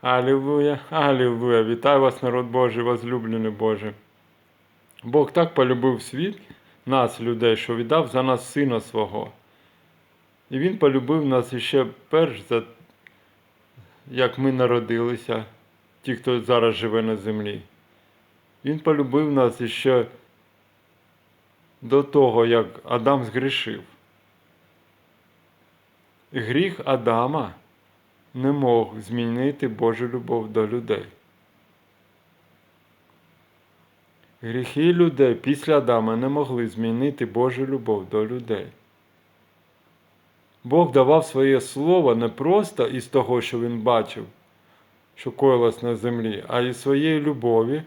Алілуя, алілуя. Вітаю вас, народ Божий, возлюблений Боже. Бог так полюбив світ, нас, людей, що віддав за нас Сина свого. І Він полюбив нас іще перш за як ми народилися, ті, хто зараз живе на землі. Він полюбив нас іще до того, як Адам згрішив. Гріх Адама не мог змінити Божу любов до людей. Гріхи людей після Адама не могли змінити Божу любов до людей. Бог давав своє слово не просто із того, що він бачив, що коїлось на землі, а із своєї любові,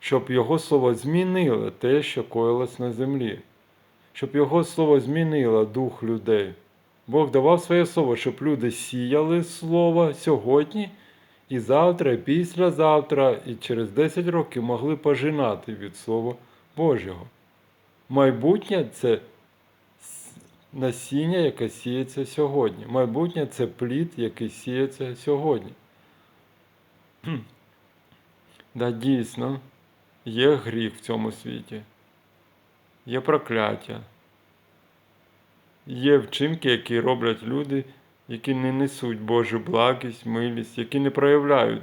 щоб Його слово змінило те, що коїлось на землі, щоб Його слово змінило дух людей. Бог давав своє слово, щоб люди сіяли слово сьогодні і завтра, і післязавтра, і через 10 років могли пожинати від Слова Божого. Майбутнє це насіння, яке сіється сьогодні. Майбутнє це плід, який сіється сьогодні. Да, дійсно, є гріх в цьому світі, є прокляття, є вчинки, які роблять люди, які не несуть Божу благість, милість, які не проявляють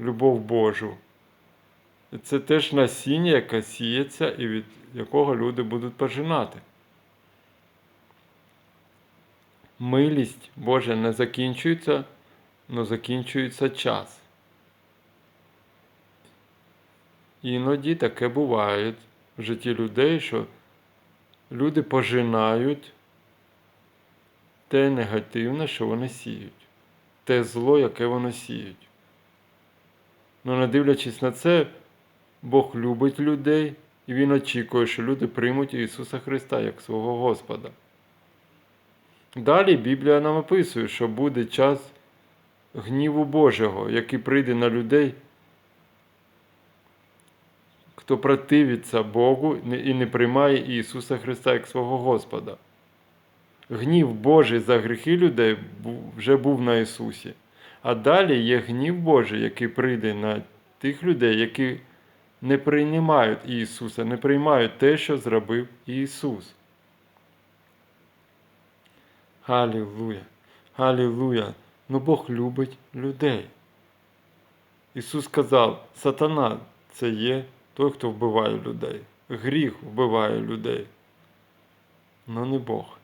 любов Божу. І це теж насіння, яке сіється і від якого люди будуть пожинати. Милість Божа не закінчується, але закінчується час. Іноді таке буває в житті людей, що люди пожинають те негативне, що вони сіють, те зло, яке вони сіють. Ну, не дивлячись на це, Бог любить людей і Він очікує, що люди приймуть Ісуса Христа як свого Господа. Далі Біблія нам описує, що буде час гніву Божого, який прийде на людей, хто противиться Богу і не приймає Ісуса Христа як свого Господа. Гнів Божий за гріхи людей вже був на Ісусі. А далі є гнів Божий, який прийде на тих людей, які не приймають Ісуса, не приймають те, що зробив Ісус. Галілуя! Галілуя! Ну Бог любить людей. Ісус сказав, сатана це є той, хто вбиває людей. Гріх вбиває людей. Ну не Бог.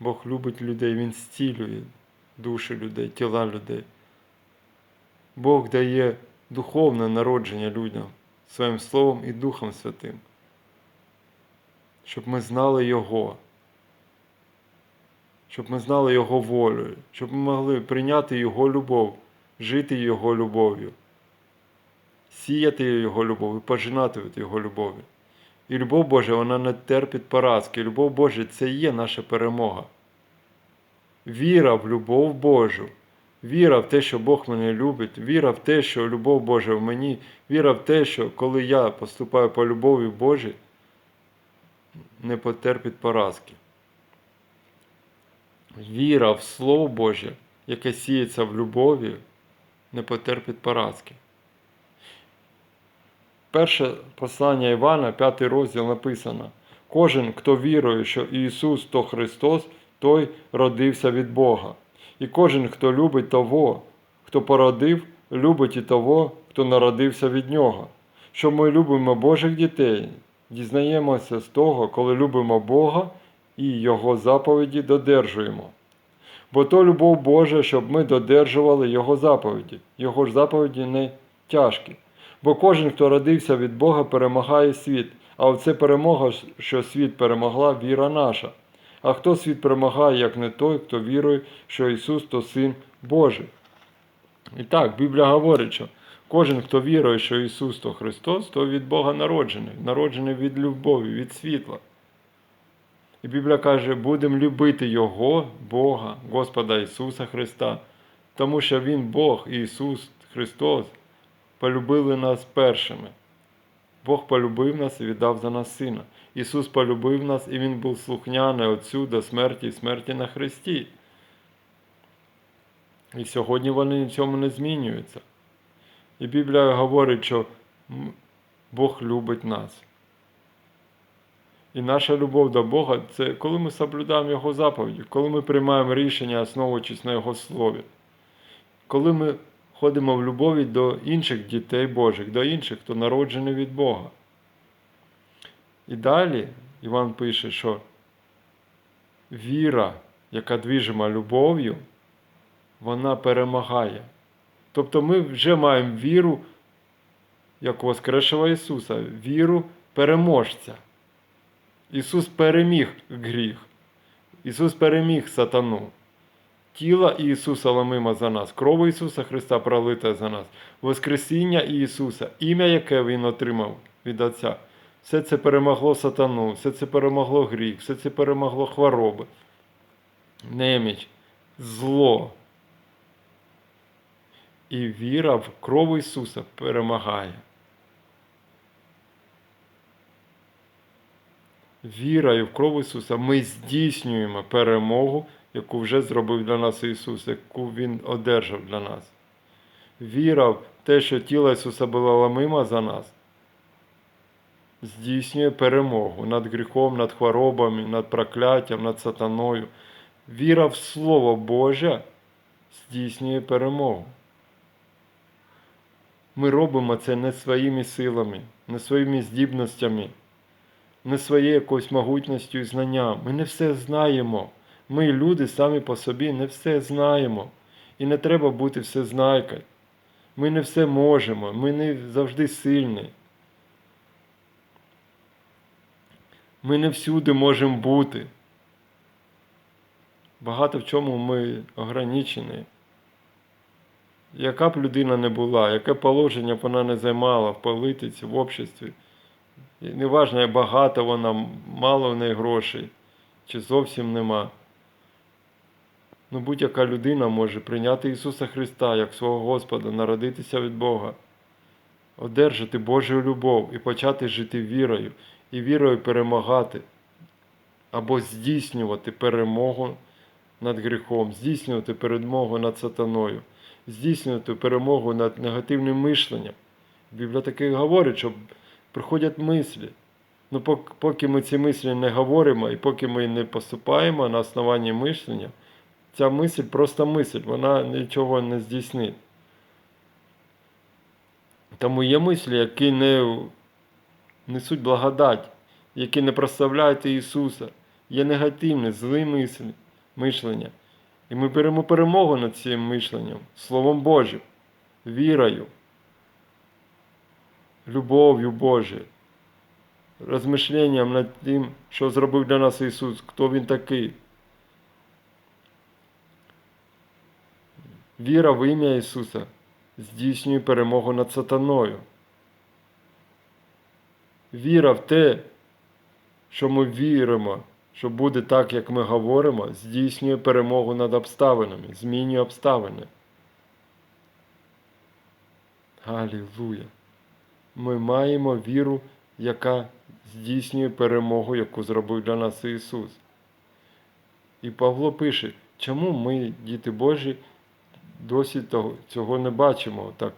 Бог любить людей, Він зцілює душі людей, тіла людей. Бог дає духовне народження людям своїм Словом і Духом Святим, щоб ми знали Його, щоб ми знали Його волю, щоб ми могли прийняти Його любов, жити Його любов'ю, сіяти Його любов пожинати від Його любові. І любов Божа, вона не терпить поразки. Любов Божа це і є наша перемога. Віра в любов Божу, віра в те, що Бог мене любить, віра в те, що любов Божа в мені, віра в те, що коли я поступаю по любові Божій, не потерпить поразки. Віра в Слово Боже, яке сіється в любові, не потерпить поразки. Перше послання Івана, п'ятий розділ написано: Кожен, хто вірує, що Ісус то Христос, той родився від Бога. І кожен, хто любить того, хто породив, любить і того, хто народився від Нього. Що ми любимо Божих дітей, дізнаємося з того, коли любимо Бога і Його заповіді додержуємо. Бо то любов Божа, щоб ми додержували Його заповіді, Його ж заповіді не тяжкі. Бо кожен, хто родився від Бога, перемагає світ, а оце перемога, що світ перемогла, віра наша. А хто світ перемагає, як не той, хто вірує, що Ісус то Син Божий. І так, Біблія говорить, що кожен, хто вірує, що Ісус то Христос, то від Бога народжений, народжений від любові, від світла. І Біблія каже, будемо любити Його, Бога, Господа Ісуса Христа, тому що Він Бог, Ісус Христос, полюбили нас першими. Бог полюбив нас і віддав за нас Сина. Ісус полюбив нас, і Він був слухняний Отцю до смерті і смерті на Христі. І сьогодні вони в цьому не змінюються. І Біблія говорить, що Бог любить нас. І наша любов до Бога це коли ми соблюдаємо Його заповіді, коли ми приймаємо рішення, основуючись на Його слові, коли ми ходимо в любові до інших дітей Божих, до інших, хто народжений від Бога. І далі Іван пише, що віра, яка двіжима любов'ю, вона перемагає. Тобто ми вже маємо віру, як у Воскресшого Ісуса, віру переможця. Ісус переміг гріх. Ісус переміг сатану. Тіло Ісуса ламима за нас, кров Ісуса Христа пролита за нас, Воскресіння Ісуса, ім'я, яке Він отримав від Отця. Все це перемогло сатану, все це перемогло гріх, все це перемогло хвороби, неміч, зло. І віра в кров Ісуса перемагає. Вірою в кров Ісуса ми здійснюємо перемогу, яку вже зробив для нас Ісус, яку Він одержав для нас. Віра в те, що тіло Ісуса було ламима за нас, здійснює перемогу над гріхом, над хворобами, над прокляттям, над сатаною. Віра в Слово Боже здійснює перемогу. Ми робимо це не своїми силами, не своїми здібностями, не своєю якоюсь могутністю і знанням. Ми не все знаємо. Ми, люди, самі по собі, не все знаємо. І не треба бути всезнайкою. Ми не все можемо, ми не завжди сильні. Ми не всюди можемо бути. Багато в чому ми ограничені. Яка б людина не була, яке положення б вона не займала в політиці, в обществі. Неважно, багато вона, мало в неї грошей, чи зовсім нема. Ну, будь-яка людина може прийняти Ісуса Христа як свого Господа, народитися від Бога, одержати Божу любов і почати жити вірою, і вірою перемагати, або здійснювати перемогу над гріхом, здійснювати перемогу над сатаною, здійснювати перемогу над негативним мишленням. Біблія таки говорить, що приходять мислі. Ну, поки ми ці мислі не говоримо і поки ми не поступаємо на основанні мишлення, ця мисль просто мисль, вона нічого не здійснить. Тому є мислі, які не несуть благодать, які не прославляють Ісуса. Є негативні, злі мислі, мишлення. І ми беремо перемогу над цим мишленням, Словом Божим, вірою, любов'ю Божою, розмишленням над тим, що зробив для нас Ісус, хто Він такий. Віра в ім'я Ісуса здійснює перемогу над сатаною. Віра в те, що ми віримо, що буде так, як ми говоримо, здійснює перемогу над обставинами, змінює обставини. Галілуя! Ми маємо віру, яка здійснює перемогу, яку зробив для нас Ісус. І Павло пише, чому ми, діти Божі, досі цього не бачимо так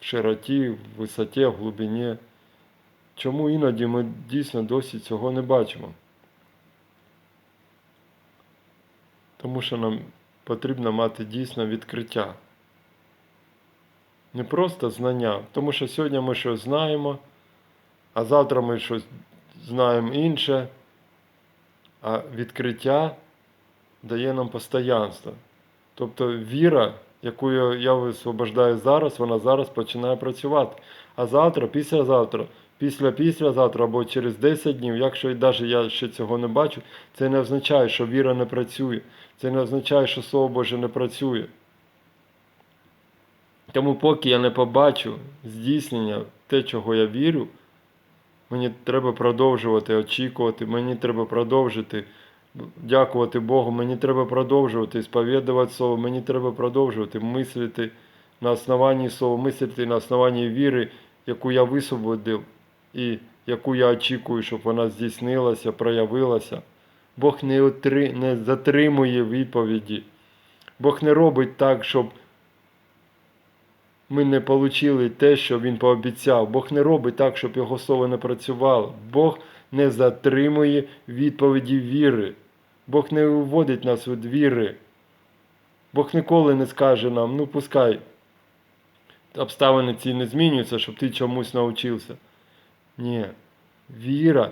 в широті, в висоті, в глибині. Чому іноді ми дійсно досі цього не бачимо? Тому що нам потрібно мати дійсно відкриття. Не просто знання, тому що сьогодні ми щось знаємо, а завтра ми щось знаємо інше, а відкриття дає нам постоянство. Тобто віра, яку я висвобождаю зараз, вона зараз починає працювати. А завтра, післязавтра, після післязавтра або через 10 днів, якщо навіть я ще цього не бачу, це не означає, що віра не працює. Це не означає, що Слово Боже не працює. Тому поки я не побачу здійснення те, чого я вірю, мені треба продовжувати очікувати, мені треба продовжити дякувати Богу, мені треба продовжувати сповідувати Слово, мені треба продовжувати мислити на основанні Слова, мислити на основанні віри, яку я висвободив і яку я очікую, щоб вона здійснилася, проявилася. Бог не, отри... не затримує відповіді. Бог не робить так, щоб ми не отримали те, що Він пообіцяв. Бог не робить так, щоб Його слово не працювало. Бог не затримує відповіді віри. Бог не вводить нас від віри. Бог ніколи не скаже нам, ну пускай обставини ці не змінюються, щоб ти чомусь навчився. Ні. Віра,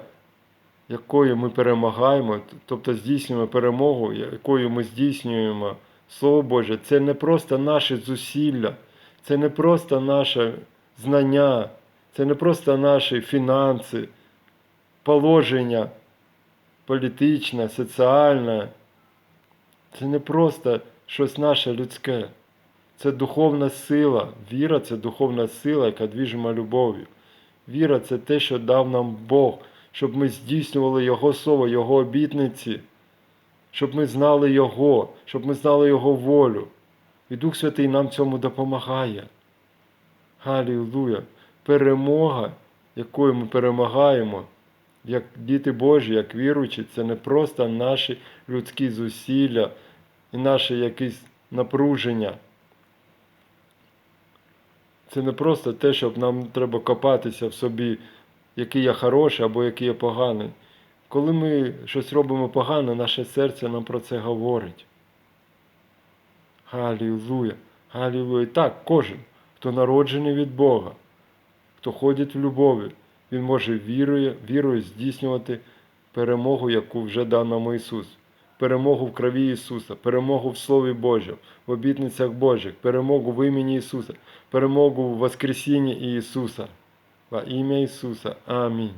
якою ми перемагаємо, тобто здійснюємо перемогу, якою ми здійснюємо Слово Боже, це не просто наші зусилля, це не просто наше знання, це не просто наші фінанси, положення політичне, соціальне. Це не просто щось наше людське. Це духовна сила. Віра це духовна сила, яка двіжима любов'ю. Віра це те, що дав нам Бог, щоб ми здійснювали Його слово, Його обітниці, щоб ми знали Його, щоб ми знали Його волю. І Дух Святий нам цьому допомагає. Галілуя! Перемога, якою ми перемагаємо, як діти Божі, як віруючі, це не просто наші людські зусилля і наше якесь напруження. Це не просто те, щоб нам треба копатися в собі, який я хороший або який я поганий. Коли ми щось робимо погано, наше серце нам про це говорить. Галілуя! Галілуя! Так, кожен, хто народжений від Бога, хто ходить в любові, він може вірою, вірою здійснювати перемогу, яку вже дав нам Ісус. Перемогу в крові Ісуса, перемогу в Слові Божому, в обітницях Божих, перемогу в імені Ісуса, перемогу в Воскресінні Ісуса. Во ім'я Ісуса. Амінь.